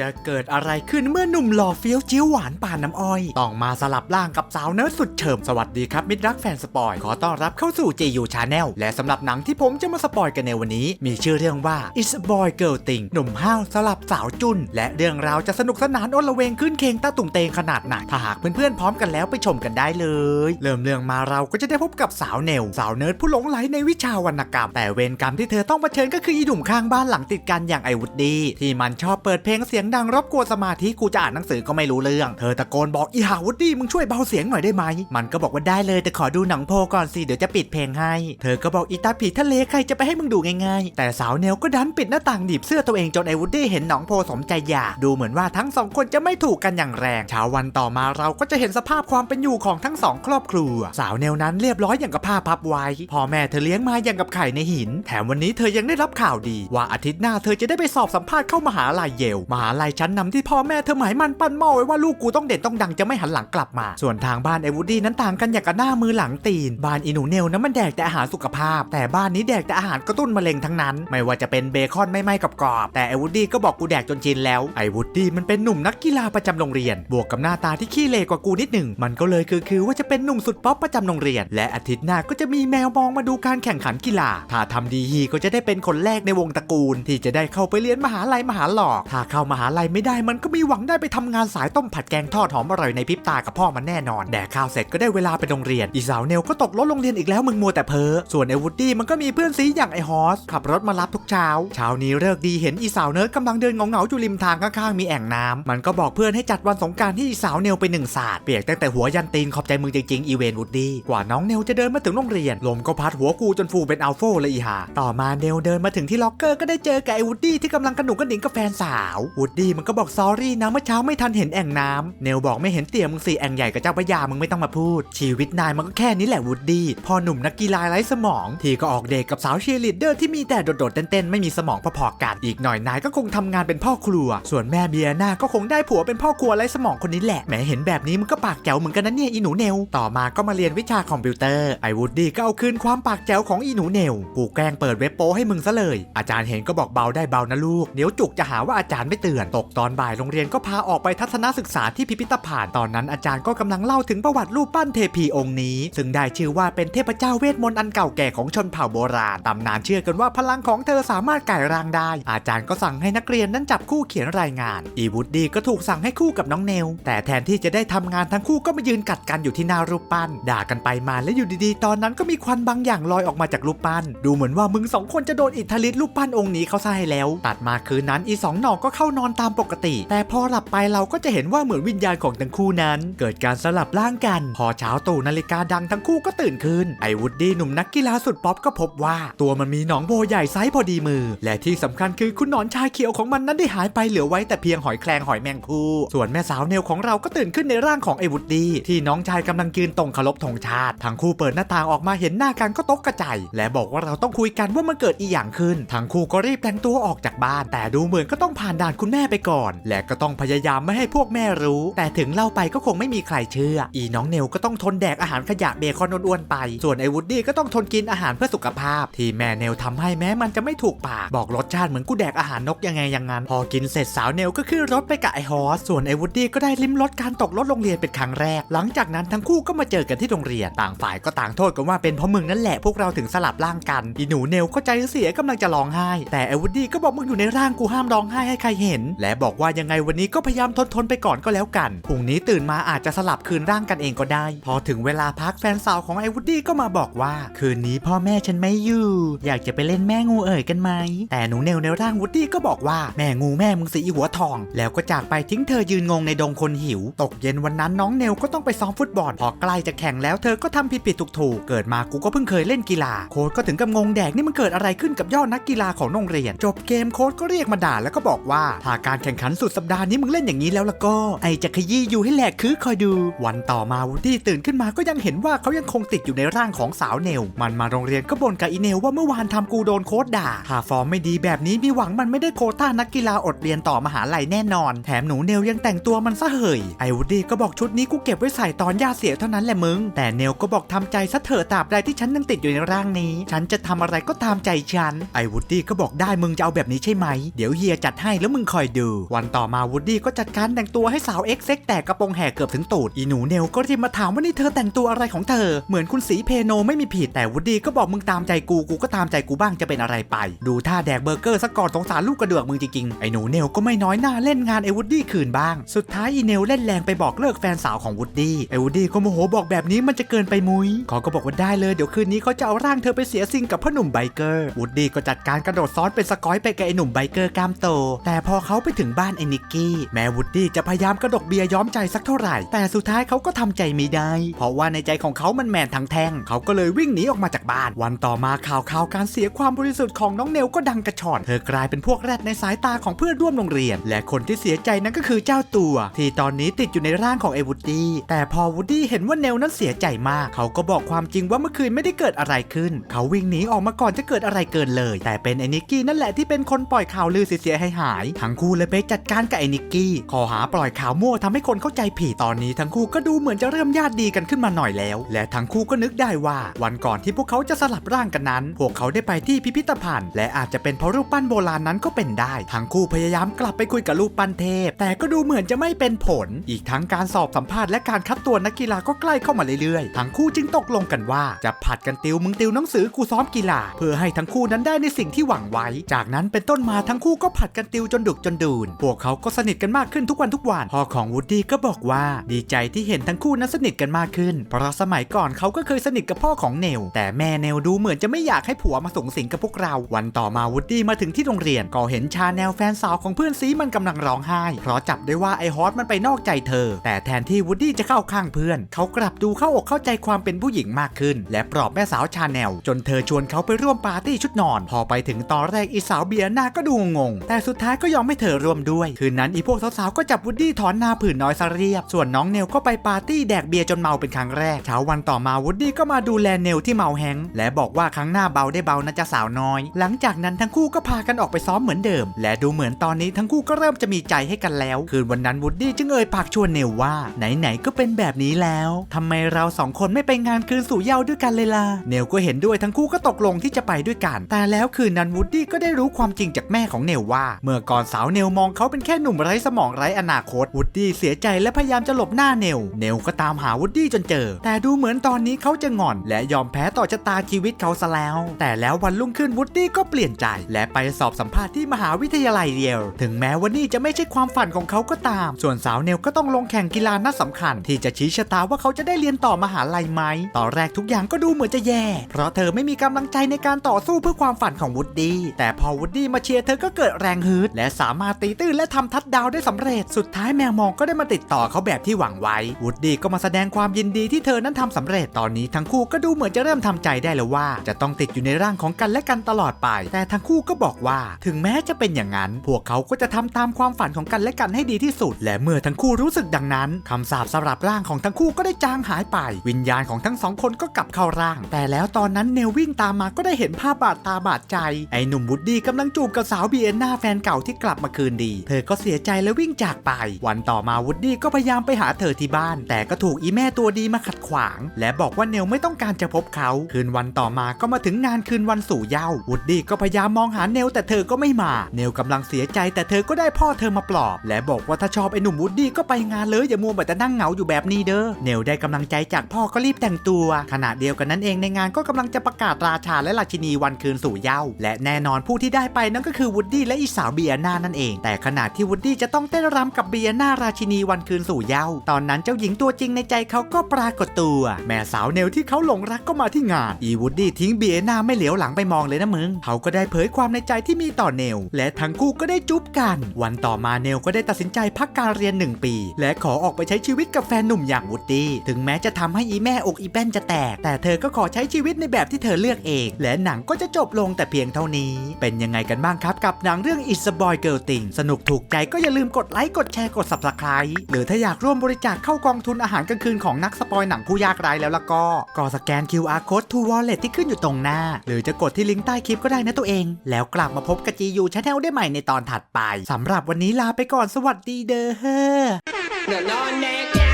จะเกิดอะไรขึ้นเมื่อหนุ่มหล่อเฟี้ยวเจียวหวานป่านน้ำอ้อย ต้องมาสลับร่างกับสาวเนิร์ดสุดเฉิมสวัสดีครับมิตรรักแฟนสปอย ขอต้อนรับเข้าสู่ JU Channel และสำหรับหนังที่ผมจะมาสปอยกันในวันนี้ มีชื่อเรื่องว่า It's a Boy Girl Thing หนุ่มห้าวสลับสาวจุน และเรื่องราวจะสนุกสนานอ้นละเวงขึ้นเคงตาตุ่งเตงขนาดไหนถ้าหากเพื่อนๆพร้อมกันแล้วไปชมกันได้เลย เริ่มเรื่องมาเราก็จะได้พบกับสาวเนลสาวเนิร์ดผู้หลงไหลในวิชาวรรณกรรม แต่เวรกรรมที่เธอต้องเผชิญก็คืออีหนุ่มข้างบ้านหลังติดกันอย่างไอวุฒดีที่มันชอบเปิดเพลงเสียงดังรบกวนสมาธิกูจะอ่านหนังสือก็ไม่รู้เรื่อง เธอตะโกนบอกอีหาวุฒดีมึงช่วยเบาเสียงหน่อยได้ไหม มันก็บอกว่าได้เลยแต่ขอดูหนังโพก่อนสิเดี๋ยวจะปิดเพลงให้ เธอก็บอกอีตาผีทะเลใครจะไปให้มึงดูง่ายๆ แต่สาวเนลก็ดันปิดหน้าต่างหนีบเสื้อตัวเองจนไอวุฒดีเห็นหนองโพสมใจอยากดูเหมือนว่าทั้งสองคนจะไม่ถูกกันอย่างแรงเช้าวันต่อมาเราก็จะเห็นสภาพความเป็นอยู่ของทั้งสองครอบครัว สาวเนลนั้นเรียบร้อยอย่างกับผ้าพับไว้พ่อแม่เธอเลี้ยงมาอย่างกับไข่ในหิน แถมวันนี้เธอยังได้รับข่าวดี ว่าอาทิตย์หน้าเธอจะได้ไปสอบสัมภาษณ์เข้ามหาลัยเยลมหาลัยชั้นนำที่พ่อแม่เธอหมายมันปั้นหม้อไว้ว่าลูกกูต้องเด่นต้องดังจะไม่หันหลังกลับมา ส่วนทางบ้านไอวูดดี้นั้นต่างกันอย่างกับหน้ามือหลังตีน บ้านอีหนูเนลนั้นมันแดกแต่อาหารสุขภาพ แต่บ้านนี้แดกแต่อาหารกระตุ้นมะเร็งทั้งนั้น ไม่ว่าจะเป็นเบคอนไม่ไหม้กับกรอบแต่ไอวูดดี้ก็บอกกูแดกจนชินแล้วไอวูดดี้มันเป็นหนุ่มนักกีฬาประจำโรงเรียน บวกกับหน้าตาที่ขี้เลกว่ากูนิดหนึ่งมันก็เลยคือคือว่าจะเป็นหนุ่มสุดป๊อปประจำโรงเรียน และอาทิตย์หน้าก็จะมีแมวมองมาดูการแข่งขันกีฬา ถ้าทำดีฮีก็จะได้เป็นคนแรกในวงตระกูล ที่จะได้เข้าไปเรียนมหาลัยมหาหลอกถ้าเข้ามหาลัยไม่ได้มันก็มีหวังได้ไปทำงานสายต้มผัดแกงทอดหอมอร่อยในพริบตากับพ่อมันแน่นอนแดกข้าวเสร็จก็ได้เวลาไปโรงเรียนอีสาวเนลก็ตกรถโรงเรียนอีกแล้วมึงมัวแต่เพ้อส่วนไอวูดดี้มันก็มีเพื่อนซีอย่างไอฮอสขับรถมารับทุกเช้าเช้านี้เลิกดีเห็นอีสาวเนิร์ดกำลังเดินงเหงาๆอยู่ริมทางข้างๆมีแอ่งน้ำมันก็บอกเพื่อนให้จัดวันสงกรารที่อีสาวเนลไปหนึ่งศาสตร์เปียกตั้งแต่หัวยันตีนขอบใจมึงจริงๆอีเวนวูดดี้กว่าน้องเนลจะเดินมาถึงโรงเรียนลมก็พัดหัวกูจนฟูเป็นอัลโฟเลยอีหาต่อมาเนลเดินมาถึงที่ล็อกเกอร์ก็ได้เจอกับไอวูดดี้ที่กำลังกระหนุกกระหนิงกับแฟนสาววูดดีมันก็บอกซอรี่นะเมื่อเช้าไม่ทันเห็นแอ่งน้ำเนลบอกไม่เห็นเตี่ยมึงสิแอ่งใหญ่กับเจ้าพระยามึงไม่ต้องมาพูด ชีวิตนายมันก็แค่นี้แหละวูดดี้พอหนุ่มนักกีฬาไร้สมอง ที่ก็ออกเดทกับสาวเชียร์ลีดเดอร์ที่มีแต่โดดๆเต้นๆไม่มีสมองพอๆกันอีกหน่อยนายก็คงทำงานเป็นพ่อครัว ส่วนแม่เบียนาก็คงได้ผัวเป็นพ่อครัวไร้สมองคนนี้แหละแหมเห็นแบบนี้มันก็ปากแจ๋วเหมือนกันนะเนี่ยอีหนูเนลต่อมาก็มาเรียนวิชาคอมพิวเตอร์ไอ้วูดดี้ก็เอาคืนความปากแจ๋วของอีหนูเนลกูแกล้งเปิดเว็บโป้ให้มึงซะเลย อาจารย์เห็นก็บอกเบาได้เบานะลูกเดี๋ยวจุกจะหาว่าอาจารย์ไม่เตือนตกตอนบ่ายโรงเรียนก็พาออกไปทัศนศึกษาที่พิพิธภัณฑ์ตอนนั้นอาจารย์ก็กำลังเล่าถึงประวัติรูปปั้นเทพีองค์นี้ ซึ่งได้ชื่อว่าเป็นเทพเจ้าเวทมนต์อันเก่าแก่ของชนเผ่าโบราณตำนานเชื่อกันว่าพลังของเธอสามารถกลายร่างได้ อาจารย์ก็สั่งให้นักเรียนนั้นจับคู่เขียนรายงาน อีวูดดี้ก็ถูกสั่งให้คู่กับน้องเนล แต่แทนที่จะได้ทำงานทั้งคู่ก็มายืนกัดกันอยู่ที่หน้ารูปปั้น ด่ากันไปมาและอยู่ดีๆ ตอนนั้นก็มีควันบางอย่างลอยออกมาจากรูปปั้น ดูเหมือนว่ามึงสองคนจะโดนอิทธิฤทธิ์รูปปั้นองค์นี้เขาใส่แล้ว ตัดมาคืนนั้นอีสองหนอก็เข้านอนอนตามปกติ แต่พอหลับไปเราก็จะเห็นว่าเหมือนวิญญาณของทั้งคู่นั้น เกิดการสลับร่างกัน พอเช้าตู่นาฬิกาดังทั้งคู่ก็ตื่นขึ้นไอวูดดี้หนุ่มนักกีฬาสุดป๊อปก็พบว่า ตัวมันมีหนองโบใหญ่ไซส์พอดีมือ และที่สำคัญคือคุณหนอนชาเขียวของมันนั้นได้หายไปเหลือไว้แต่เพียงหอยแครงหอยแมงภู่ ส่วนแม่สาวเนลของเราก็ตื่นขึ้นในร่างของไอวูดดี้ที่น้องชายกำลังยืนตรงเคารพธงชาติทั้งคู่เปิดหน้าต่างออกมาเห็นหน้ากันก็ตกกระจายและบอกว่าเราต้องคุยกันว่ามันเกิดอีหยังขึ้นทั้งคู่ก็รีบแต่งตัวออกจากบ้าน แต่ดูเหมือนก็ต้องผ่านด่านคุณแม่ม่ไปก่อน และก็ต้องพยายามไม่ให้พวกแม่รู้ แต่ถึงเล่าไปก็คงไม่มีใครเชื่อ อีน้องเนลก็ต้องทนแดกอาหารขยะเบคอนอ้วนๆไป ส่วนไอวูดดี้ก็ต้องทนกินอาหารเพื่อสุขภาพ ที่แม่เนลทำให้แม้มันจะไม่ถูกปากบอกรสชาติเหมือนกูแดกอาหารนกยังไงอย่างนั้น พอกินเสร็จสาวเนลก็ขึ้นรถไปกับไอฮอสส่วนไอวูดดี้ก็ได้ลิ้มรสการตกรถโรงเรียนเป็นครั้งแรก หลังจากนั้นทั้งคู่ก็มาเจอกันที่โรงเรียนต่างฝ่ายก็ต่างโทษกันว่าเป็นเพราะมึงนั่นแหละพวกเราถึงสลับร่างกันอีหนูเนลก็ใจเสียกำลังจะร้องไห้ แต่ไอวูดดี้ก็บอกมึงอยู่ในร่างกูห้ามร้องไห้ให้ใครเห็นและบอกว่ายังไงวันนี้ก็พยายามทนทนไปก่อนก็แล้วกันพรุ่งนี้ตื่นมาอาจจะสลับคืนร่างกันเองก็ได้ พอถึงเวลาพักแฟนสาวของไอวูดดี้ก็มาบอกว่า คืนนี้พ่อแม่ฉันไม่อยู่ อยากจะไปเล่นแม่งูเอ๋ยกันไหม แต่หนูเนลในร่างวูดดี้ก็บอกว่าแม่งูแม่มึงสีหัวทอง แล้วก็จากไปทิ้งเธอยืนงงในดงคนหิว ตกเย็นวันนั้นน้องเนลก็ต้องไปซ้อมฟุตบอล พอใกล้จะแข่งแล้วเธอก็ทำผิดผิดถูกถูกๆเกิดมากูก็เพิ่งเคยเล่นกีฬา โค้ชก็ถึงกับงงแดกนี่มันเกิดอะไรขึ้นกับยอดนักกีฬาของโรงเรียน จบเกมโค้ชก็เรียกมาด่าแล้วก็บอกว่าถ้าการแข่งขันสุดสัปดาห์นี้มึงเล่นอย่างนี้แล้วละก็ ไอจะขยี้อยู่ให้แหลกคือคอยดู วันต่อมาวูดดี้ตื่นขึ้นมาก็ยังเห็นว่าเขายังคงติดอยู่ในร่างของสาวเนล มันมาโรงเรียนก็บ่นกับอีเนลว่าเมื่อวานทำกูโดนโค้ชด่าถ้าฟอร์มไม่ดีแบบนี้มีหวังมันไม่ได้โคต้านักกีฬาอดเรียนต่อมหาลัยแน่นอน แถมหนูเนลยังแต่งตัวมันซะเหยไอวูดดี้ก็บอกชุดนี้กูเก็บไว้ใส่ตอนย่าเสียเท่านั้นแหละมึง แต่เนลก็บอกทำใจซะเถอะตราบใดที่ฉันยังติดอยู่ในร่างนี้ ฉันจะทำอะไรก็ตามใจฉันไอวูดดี้ก็บอกได้มึงจะเอาแบบนี้ใช่ไหม เดี๋ยวเฮียจัดให้แล้วมึงคอยอยดู วันต่อมาวูดดี้ก็จัดการแต่งตัวให้สาวเอ็กเซ็กแตกกระโปรงแหกเกือบถึงตูดอีหนูเนลก็รีบมาถามว่านี่เธอแต่งตัวอะไรของเธอ เหมือนคุณสีเพโนไม่มีผิดแต่วูดดี้ก็บอกมึงตามใจกูกูก็ตามใจกูบ้างจะเป็นอะไรไป ดูท่าแดกเบอร์เกอร์ซะก่อนสงสารลูกกระเดือกมึงจริงๆไอ้หนูเนลก็ไม่น้อยหน้าเล่นงานไอ้วูดดี้คืนบ้าง สุดท้ายอีเนลเล่นแรงไปบอกเลิกแฟนสาวของวูดดี้ไอ้วูดดี้ก็โมโหบอกแบบนี้มันจะเกินไปมุยเขาก็บอกว่าได้เลยเดี๋ยวคืนนี้เขาจะเอาร่างเธอไปเสียซิงกับพ่อหนุ่มไบเกอร์วูดดี้ก็จัดการกระโดดซ้อนเป็นสกอยไปกับไอ้หนุ่มไบเกอร์กล้ามโต แต่พอเขาาไปถึงบ้านไอ้นิกกี้ แม้วูดดี้จะพยายามกระดกเบียร์ย้อมใจสักเท่าไหร่ แต่สุดท้ายเขาก็ทำใจไม่ได้ เพราะว่าในใจของเขามันแมนทั้งแท่ง เขาก็เลยวิ่งหนีออกมาจากบ้าน วันต่อมาข่าวข่าวการเสียความบริสุทธิ์ของน้องเนลก็ดังกระชอน เธอกลายเป็นพวกแรดในสายตาของเพื่อนร่วมโรงเรียน และคนที่เสียใจนั้นก็คือเจ้าตัว ที่ตอนนี้ติดอยู่ในร่างของไอ้วูดดี้ แต่พอวูดดี้เห็นว่าเนลนั้นเสียใจมาก เขาก็บอกความจริงว่าเมื่อคืนไม่ได้เกิดอะไรขึ้น เขาวิ่งหนีออกมาก่อนจะเกิดอะไรเกินเลย แต่เป็นไอ้นิกกี้นั่นแหละที่เป็นคนปล่อยข่าวลือเสียหายหายทั้งคูู่เลยไปจัดการกับไอ้นิกกี้ขอหาปล่อยข่าวมั่วทำให้คนเข้าใจผิดตอนนี้ทั้งคู่ก็ดูเหมือนจะเริ่มญาติดีกันขึ้นมาหน่อยแล้ว และทั้งคู่ก็นึกได้ว่าวันก่อนที่พวกเขาจะสลับร่างกันนั้น พวกเขาได้ไปที่พิพิธภัณฑ์ และอาจจะเป็นเพราะรูปปั้นโบราณนั้นก็เป็นได้ ทั้งคู่พยายามกลับไปคุยกับรูปปั้นเทพ แต่ก็ดูเหมือนจะไม่เป็นผล อีกทั้งการสอบสัมภาษณ์และการคัดตัวนักกีฬาก็ใกล้เข้ามาเรื่อยๆ ทั้งคู่จึงตกลงกันว่าจะผัดกันติวมึงติวหนังสือกูซ้อมกีฬา เพื่อให้ทั้งคู่นั้นได้ในสิ่งที่หวังไว้ จากนั้นเป็นต้นมาทั้งคู่ก็ผัดกันติวจนดึกจนดื่นพวกเขาก็สนิทกันมากขึ้นทุกวันทุกวัน พ่อของวูดดี้ก็บอกว่าดีใจที่เห็นทั้งคู่นั้นสนิทกันมากขึ้น เพราะสมัยก่อนเขาก็เคยสนิทกับพ่อของเนล แต่แม่เนลดูเหมือนจะไม่อยากให้ผัวมาสูงสิงกับพวกเรา วันต่อมาวูดดี้มาถึงที่โรงเรียน ก็เห็นชาแนลแฟนสาวของเพื่อนซีมันกำลังร้องไห้ เพราะจับได้ว่าไอฮอสมันไปนอกใจเธอ แต่แทนที่วูดดี้จะเข้าข้างเพื่อน เขากลับดูเข้าอกเข้าใจความเป็นผู้หญิงมากขึ้น และปลอบแม่สาวชาแนลจนเธอชวนเขาไปร่วมปาร์ตี้ชุดนอน พอไปถึงตอนแรกอีสาวเบียร์หน้าก็ดูงง แต่สุดท้ายก็ยอมให้เธอร่วมด้วย คืนนั้นอีพวกสาวๆก็จับวูดดี้ถอนหน้าผื่นน้อยซะเรียบ ส่วนน้องเนลก็ไปปาร์ตี้แดกเบียร์จนเมาเป็นครั้งแรกเช้าวันต่อมาวูดดี้ก็มาดูแลเนลที่เมาแฮงและบอกว่าครั้งหน้าเบาได้เบานะจ๊ะสาวน้อย หลังจากนั้นทั้งคู่ก็พากันออกไปซ้อมเหมือนเดิม และดูเหมือนตอนนี้ทั้งคู่ก็เริ่มจะมีใจให้กันแล้ว คืนวันนั้นวูดดี้จึงเอ่ยปากชวนเนลว่า ไหนๆก็เป็นแบบนี้แล้วทำไมเราสองคนไม่ไปงานคืนสู่เย้าด้วยกันเลยล่ะเนลก็เห็นด้วยทั้งคู่ก็ตกลงที่จะไปด้วยกัน แต่แล้วคืนนั้นวูดดี้ก็ได้รู้ความจริงจากแม่ของเนลว่า เมื่อก่อนสาวเนลมองเขาเป็นแค่หนุ่มไร้สมองไร้อนาคตวูดดี้เสียใจและพยายามจะหลบหน้าเนลเนลก็ตามหาวูดดี้จนเจอ แต่ดูเหมือนตอนนี้เขาจะงอน และยอมแพ้ต่อชะตาชีวิตเขาซะแล้ว แต่แล้ววันรุ่งขึ้นวูดดี้ก็เปลี่ยนใจ และไปสอบสัมภาษณ์ที่มหาวิทยาลัยเยลถึงแม้ว่านี่จะไม่ใช่ความฝันของเขาก็ตาม ส่วนสาวเนลก็ต้องลงแข่งกีฬานัดสำคัญ ที่จะชี้ชะตาว่าเขาจะได้เรียนต่อมหาลัยไหมตอนแรกทุกอย่างก็ดูเหมือนจะแย่ เพราะเธอไม่มีกำลังใจในการต่อสู้เพื่อความฝันของวูดดี้แต่พอวูดดี้มาเชียร์เธอก็เกิดแรงฮึดและสามารถตีตื้นและทำทัดดาวได้สำเร็จ สุดท้ายแมวมองก็ได้มาติดต่อเขาแบบที่หวังไว้วูดดี้ก็มาแสดงความยินดีที่เธอนั้นทำสำเร็จตอนนี้ทั้งคู่ก็ดูเหมือนจะเริ่มทำใจได้แล้วว่า จะต้องติดอยู่ในร่างของกันและกันตลอดไป แต่ทั้งคู่ก็บอกว่า ถึงแม้จะเป็นอย่างนั้น พวกเขาก็จะทำตามความฝันของกันและกันให้ดีที่สุด และเมื่อทั้งคู่รู้สึกดังนั้นคำสาปสำหรับร่างของทั้งคู่ก็ได้จางหายไป วิญญาณของทั้งสองคนก็กลับเข้าร่าง แต่แล้วตอนนั้นเนลวิ่งตามมาก็ได้เห็นภาพบาดตาบาดใจไอ้หนุ่มวูดดี้กำลังจูบกับสาวบีเอ็นนาแฟนเก่าที่กลับมาคืนดี เธอก็เสียใจและวิ่งจากไป วันต่อมาวูดดี้ก็พยายามไปหาเธอที่บ้าน แต่ก็ถูกอีแม่ตัวดีมาขัดขวาง และบอกว่าเนลไม่ต้องการจะพบเขา คืนวันต่อมาก็มาถึงงานคืนวันสู่เย้าวูดดี้ก็พยายามมองหาเนลแต่เธอก็ไม่มา เนลกำลังเสียใจแต่เธอก็ได้พ่อเธอมาปลอบ และบอกว่าถ้าชอบไอ้หนุ่มวูดดี้ก็ไปงานเลยอย่ามัวแต่นั่งเหงาอยู่แบบนี้เด้อเนลได้กำลังใจจากพ่อก็รีบแต่งตัว ขณะเดียวกันนั้นเองในงานก็กำลังจะประกาศราชาและราชินีวันคืนสู่เย้าและแน่นอนผู้ที่ได้ไปนั่นก็คือวูดดี้และอีสาวเบียนานั่นเอง แต่ขณะที่วูดดี้จะต้องเต้นรำกับเบียนาราชินีวันคืนสู่เย้าตอนนั้นเจ้าหญิงตัวจริงในใจเขาก็ปรากฏตัว แม่สาวเนลที่เขาหลงรักก็มาที่งาน อีวูดดี้ทิ้งเบียนาไม่เหลียวหลังไปมองเลยนะมึง เขาก็ได้เผยความในใจที่มีต่อเนล และทั้งคู่ก็ได้จุ๊บกัน วันต่อมาเนลก็ได้ตัดสินใจพักการเรียนหนึ่งปี และขอออกไปใช้ชีวิตกับแฟนหนุ่มอย่างวูดดี้ ถึงแม้จะทำให้อีแม่อกอีแป้นจะแตก แต่เธอก็ขอใช้ชีวิตในแบบที่เธอเลือกเอง และหนังก็จะจบลงแต่เพียงเท่านี้ เป็นยังไงกันบ้างครับกับหนังเรื่อง It's a Boy Girl ติงสนุกถูกใจก็อย่าลืมกดไลค์ กดแชร์ กด Subscribe หรือถ้าอยากร่วมบริจาคเข้ากองทุนอาหารกลางคืนของนักสปอยหนังผู้ยากไร้แล้วล่ะก็ ก็สแกน QR Code to Wallet ที่ขึ้นอยู่ตรงหน้า หรือจะกดที่ลิงก์ใต้คลิปก็ได้นะตัวเอง แล้วกลับมาพบกับจียูชาแนลได้ใหม่ในตอนถัดไปสำหรับวันนี้ลาไปก่อนสวัสดีเด้อเฮ่